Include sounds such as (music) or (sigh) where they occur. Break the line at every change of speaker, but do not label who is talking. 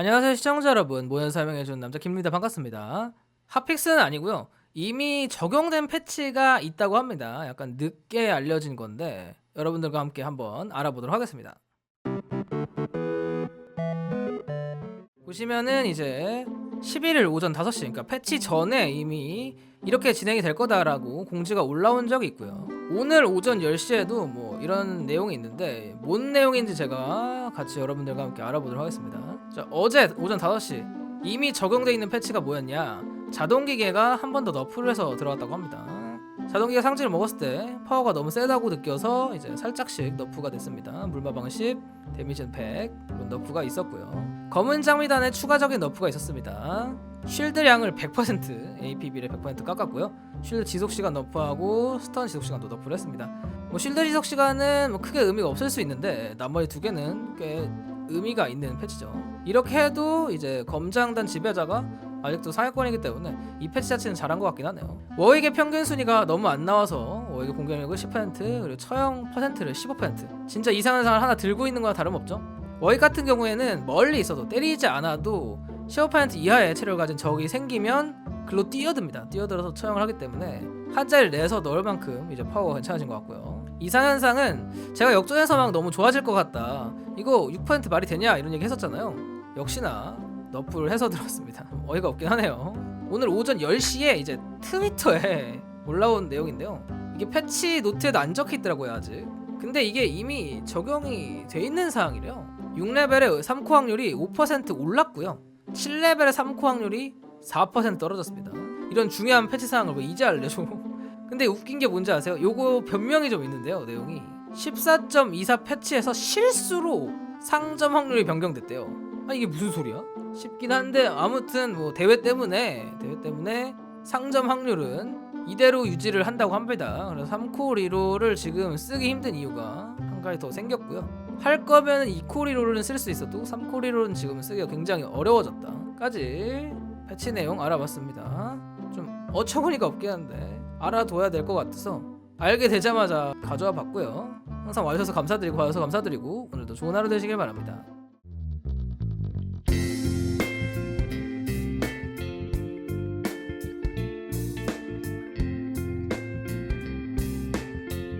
안녕하세요 시청자 여러분. 모연 설명해주는 남자 김입니다. 반갑습니다. 핫픽스는 아니고요. 이미 적용된 패치가 있다고 합니다. 약간 늦게 알려진 건데 여러분들과 함께 한번 알아보도록 하겠습니다. 보시면은 이제 11일 오전 5시 그러니까 패치 전에 이미 이렇게 진행이 될 거다라고 공지가 올라온 적이 있고요. 오늘 오전 10시에도 뭐 이런 내용이 있는데 뭔 내용인지 제가 같이 여러분들과 함께 알아보도록 하겠습니다 자, 어제 오전 5시 이미 적용돼 있는 패치가 뭐였냐? 자동기계가 한 번 더 너프를 해서 들어갔다고 합니다. 자동기계 상징을 먹었을 때 파워가 너무 세다고 느껴서 이제 살짝씩 너프가 됐습니다. 물마방 10 데미지는 100 이런 너프가 있었고요. 검은 장미단에 추가적인 너프가 있었습니다. 쉴드량을 100% APB를 100% 깎았고요. 쉴드 지속시간 너프하고 스턴 지속시간도 너프를 했습니다. 뭐 쉴드 지속시간은 뭐 크게 의미가 없을 수 있는데 나머지 두 개는 꽤 의미가 있는 패치죠. 이렇게 해도 이제 검장단 지배자가 아직도 상위권이기 때문에 이 패치 자체는 잘한 것 같긴 하네요. 워익의 평균 순위가 너무 안 나와서 워익의 공격력을 10% 그리고 처형 퍼센트를 15% 진짜 이상한 상을 하나 들고 있는 거나 다름없죠. 워익 같은 경우에는 멀리 있어도 때리지 않아도 15% 이하의 체력을 가진 적이 생기면 글로 뛰어듭니다. 뛰어들어서 처형을 하기 때문에 한자를 내서 넣을 만큼 이제 파워가 괜찮아진 것 같고요. 이상현상은 제가 역전에서 막 너무 좋아질 것 같다 이거 6% 말이 되냐? 이런 얘기 했었잖아요. 역시나 너프를 해서 (laughs) 들었습니다. 어이가 없긴 하네요. 오늘 오전 10시에 이제 트위터에 (laughs) 올라온 내용인데요. 이게 패치 노트에도 안 적혀 있더라고요 아직. 근데 이게 이미 적용이 돼 있는 사항이래요. 6레벨의 3코 확률이 5% 올랐고요. 7레벨의 3코 확률이 4% 떨어졌습니다. 이런 중요한 패치 사항을 왜 이제 알려줘? (laughs) 근데 웃긴 게 뭔지 아세요? 요거 변명이 좀 있는데요 내용이 14.24 패치에서 실수로 상점 확률이 변경됐대요 아 이게 무슨 소리야? 싶긴 한데 아무튼 뭐 대회 때문에 대회 때문에 상점 확률은 이대로 유지를 한다고 합니다 그래서 3코 리로를 지금 쓰기 힘든 이유가 한 가지 더 생겼고요 할 거면 2코 리로는 쓸수 있어도 3코 리로는 지금 쓰기가 굉장히 어려워졌다까지 패치 내용 알아봤습니다 좀 어처구니가 없긴 한데 알아둬야 될 것 같아서 알게 되자마자 가져와 봤고요. 항상 와주셔서 감사드리고 봐주셔서 감사드리고 오늘도 좋은 하루 되시길 바랍니다.